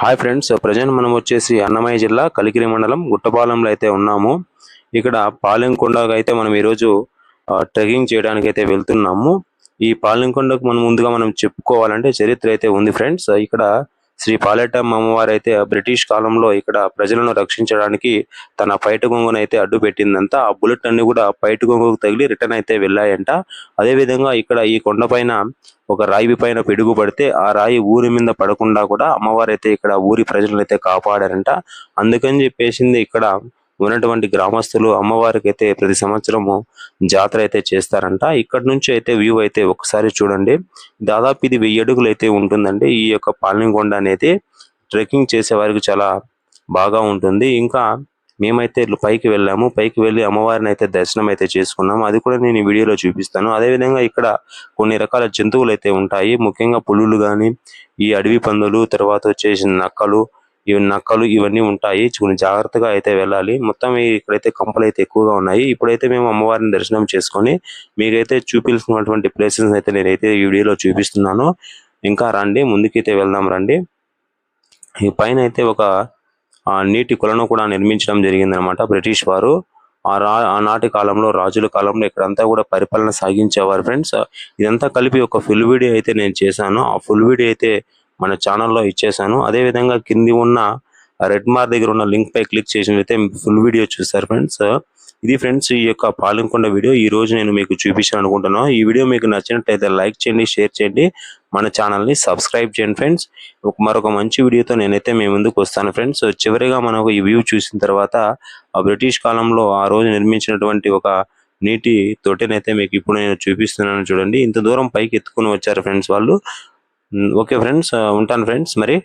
Hi friends present మనం వచ్చేసి అన్నమయ్య జిల్లా కలికిరి మండలం గుట్టపాలెంలో అయితే ఉన్నాము. ఇక్కడ పాలెంకొండకు అయితే మనం ఈరోజు ట్రెక్కింగ్ చేయడానికి అయితే వెళ్తున్నాము. ఈ పాలెంకొండకు మనం ముందుగా మనం చెప్పుకోవాలంటే చరిత్ర అయితే ఉంది ఫ్రెండ్స్. ఇక్కడ శ్రీ పాలెటమ్మ అమ్మవారు అయితే బ్రిటిష్ కాలంలో ఇక్కడ ప్రజలను రక్షించడానికి తన పైట గొంగును అయితే అడ్డు పెట్టిందంట. ఆ బుల్లెట్ అన్ని కూడా పైట గొంగుకు తగిలి రిటర్న్ అయితే వెళ్ళాయంట. అదే విధంగా ఇక్కడ ఈ కొండపైన ఒక రాయి పైన పిడుగు పడితే ఆ రాయి ఊరి మీద పడకుండా కూడా అమ్మవారు అయితే ఇక్కడ ఊరి ప్రజలను అయితే కాపాడారంట. అందుకని చెప్పేసింది ఇక్కడ ఉన్నటువంటి గ్రామస్తులు అమ్మవారికి అయితే ప్రతి సంవత్సరము జాతర అయితే చేస్తారంట. ఇక్కడ నుంచి అయితే వ్యూ అయితే ఒకసారి చూడండి. దాదాపు ఇది వెయ్యి అడుగులు అయితే ఉంటుందండి. ఈ యొక్క పాలనకొండ అనేది ట్రెక్కింగ్ చేసే వారికి చాలా బాగా ఉంటుంది. ఇంకా మేమైతే పైకి వెళ్ళాము. పైకి వెళ్ళి అమ్మవారిని అయితే దర్శనం అయితే చేసుకున్నాము. అది కూడా నేను ఈ వీడియోలో చూపిస్తాను. అదే విధంగా ఇక్కడ కొన్ని రకాల జంతువులు అయితే ఉంటాయి. ముఖ్యంగా పులులు కానీ ఈ అడవి పందులు తర్వాత వచ్చేసి నక్కలు ఇవి నక్కలు ఇవన్నీ ఉంటాయి. కొన్ని జాగ్రత్తగా అయితే వెళ్ళాలి. మొత్తం ఇక్కడైతే కంపలు అయితే ఎక్కువగా ఉన్నాయి. ఇప్పుడైతే మేము అమ్మవారిని దర్శనం చేసుకొని మీకైతే చూపించినటువంటి ప్లేసెస్ అయితే నేనైతే ఈ వీడియోలో చూపిస్తున్నాను. ఇంకా రండి ముందుకైతే వెళ్దాం రండి. ఈ పైన అయితే ఒక నీటి కొలను కూడా నిర్మించడం జరిగిందనమాట బ్రిటిష్ వారు. ఆ రా ఆనాటి కాలంలో రాజుల కాలంలో ఇక్కడంతా కూడా పరిపాలన సాగించేవారు ఫ్రెండ్స్. ఇదంతా కలిపి ఒక ఫుల్ వీడియో అయితే నేను చేశాను. ఆ ఫుల్ వీడియో అయితే మన ఛానల్లో ఇచ్చేసాను అదే విధంగా కింది ఉన్న రెడ్ మార్ దగ్గర ఉన్న లింక్ పై క్లిక్ చేసినట్లయితే ఫుల్ వీడియో చూస్తారు ఫ్రెండ్స్ ఇది ఫ్రెండ్స్ ఈ యొక్క పాలెంకొండ వీడియో ఈ రోజు నేను మీకు చూపించాను అనుకుంటున్నాను ఈ వీడియో మీకు నచ్చినట్లయితే లైక్ చేయండి షేర్ చేయండి. మన ఛానల్ని సబ్స్క్రైబ్ చేయండి ఫ్రెండ్స్ ఒక మరొక మంచి వీడియోతో నేనైతే మీ ముందుకు వస్తాను ఫ్రెండ్స్ చివరిగా మనకు ఈ వ్యూ చూసిన తర్వాత ఆ బ్రిటిష్ కాలంలో ఆ రోజు నిర్మించినటువంటి ఒక నీటి తొట్టెనైతే మీకు ఇప్పుడు నేను చూపిస్తున్నాను చూడండి. ఇంత దూరం పైకి ఎత్తుకుని వచ్చారు ఫ్రెండ్స్ వాళ్ళు. ఓకే ఫ్రెండ్స్ ఉంటాను ఫ్రెండ్స్ మరి.